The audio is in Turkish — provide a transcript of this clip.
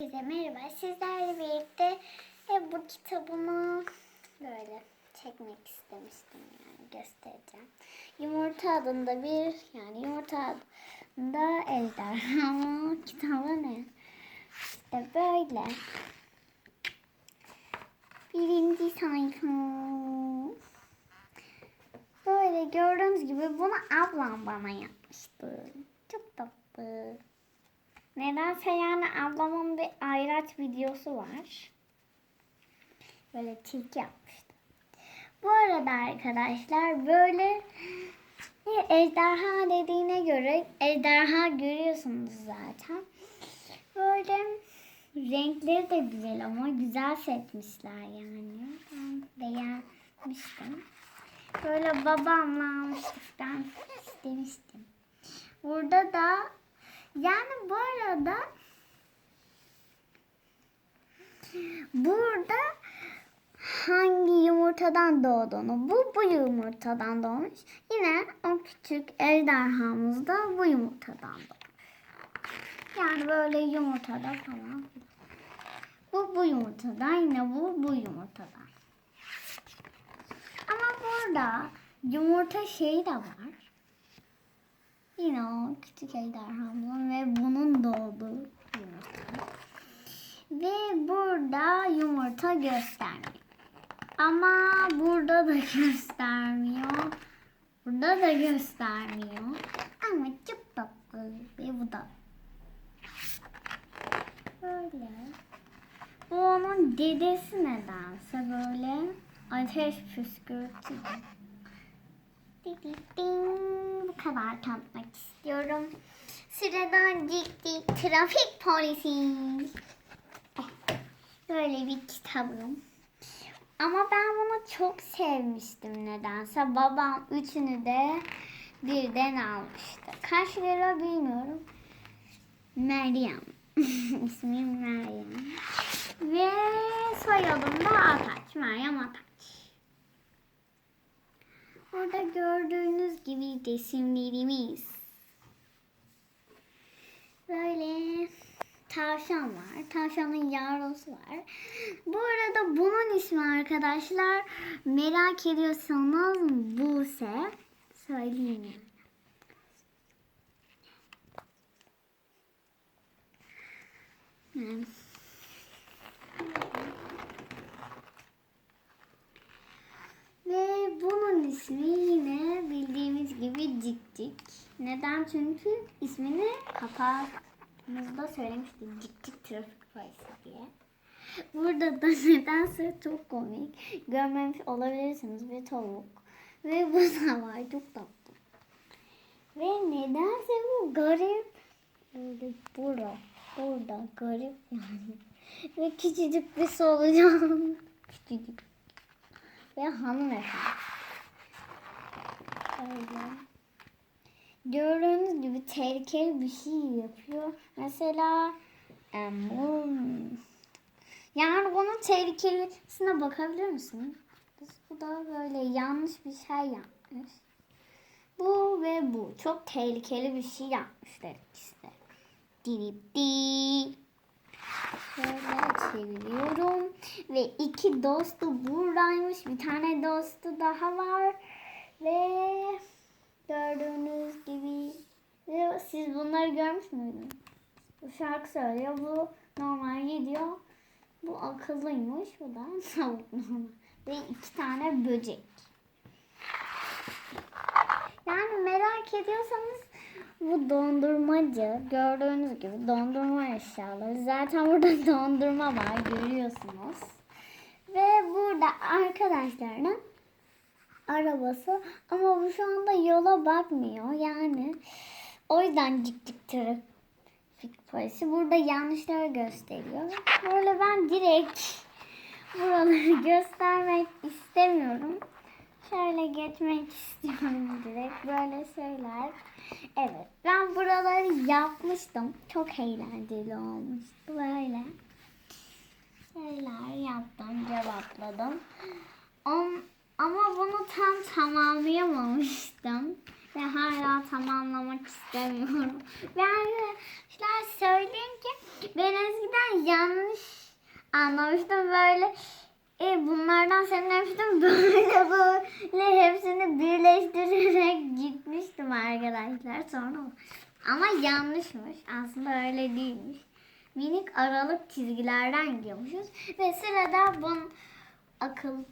Herkese merhaba. Sizlerle birlikte e, bu kitabımı böyle çekmek istemiştim yani göstereceğim. Yumurta adında bir yani yumurta adında ejderha kitabı ne? İşte böyle. Birinci sayfa. Böyle gördüğünüz gibi bunu ablam bana yapmıştı. Çok tatlı. Nedense yani ablamın bir ayraç videosu var. Böyle tilki yapmıştı. Bu arada arkadaşlar böyle ejderha dediğine göre ejderha görüyorsunuz zaten. Böyle renkleri de güzel ama güzel seçmişler yani. Ben beğenmiştim. Böyle babamla almıştık. Ben istemiştim. Burada da yani bu arada burada hangi yumurtadan doğduğunu bu bu yumurtadan doğmuş. Yine o küçük ejderhamız da bu yumurtadan doğmuş. Yani böyle yumurtada falan. Bu bu yumurtadan yine bu bu yumurtadan. Ama burada yumurta şeyi de var. Yine o küçük ejderhamın ve bunun doğduğu yumurta. Ve burada yumurta göstermiyor. Ama burada da göstermiyor. Burada da göstermiyor. Ama çok tatlı. Ve bu da. Böyle. Bu onun dedesi nedense böyle ateş püskürtüyor. Bu kadar tanıtmak istiyorum. Sıradan dik trafik polisi. Eh, Böyle bir kitabım. Ama ben bunu çok sevmiştim nedense. Babam üçünü de birden almıştı. Kaç lira bilmiyorum. Meryem. İsmim Meryem. Ve soyadım da Ataç. Meryem Ataç. Burada gördüğünüz gibi resimlerimiz. Böyle tavşan var. Tavşanın yavrusu var. Bu arada bunun ismi arkadaşlar merak ediyorsanız Buse. Söyleyeyim yani. Yani. Ve bunun ismi yine bildiğimiz gibi Cik Cik. Neden? Çünkü ismini kapağımızda söylemiştik. Cik Cik Trafik Polisi diye. Burada da nedense çok komik. Görmemiş olabilirsiniz bir tavuk. Ve bu var. Çok tatlı. Ve nedense bu garip. Böyle burada. Burada garip yani. Ve küçücük bir solucan. küçücük ve hanımefendi. Öyle. Gördüğünüz gibi tehlikeli bir şey yapıyor. Mesela em, bu- yani bunun tehlikelisine bakabilir misiniz? Bu da böyle yanlış bir şey yapmış. Bu ve bu. Çok tehlikeli bir şey yapmışlar ikisi de. Dip dip. Şöyle çeviriyorum. Ve iki dostu buradaymış. Bir tane dostu daha var. Ve gördüğünüz gibi siz bunları görmüş müydünüz? Bu şarkı söylüyor. Bu normal gidiyor. Bu akıllıymış. Bu da. Ve iki tane böcek. Yani merak ediyorsanız bu dondurmacı. Gördüğünüz gibi dondurma eşyaları. Zaten burada dondurma var görüyorsunuz. Ve burada arkadaşlarının arabası ama bu şu anda yola bakmıyor. Yani o yüzden cik trafik polisi burada yanlışları gösteriyor. Böyle ben direkt buraları göstermek istemiyorum. Şöyle geçmek istiyorum direkt böyle şeyler. Evet ben buraları yapmıştım. Çok eğlenceli olmuştu böyle. Şeyler yaptım cevapladım. Am- ama bunu tam tamamlayamamıştım. Ve hala tamamlamak istemiyorum. Ve arkadaşlar söyleyeyim ki ben eskiden anlamıştım böyle. E, bunlardan sevmemiştim. Böyle böyle hepsini birleştirerek gitmiştim arkadaşlar. Sonra ama yanlışmış. Aslında öyle değilmiş. Minik aralık çizgilerden gidiyormuşuz. Ve sırada bunun akıl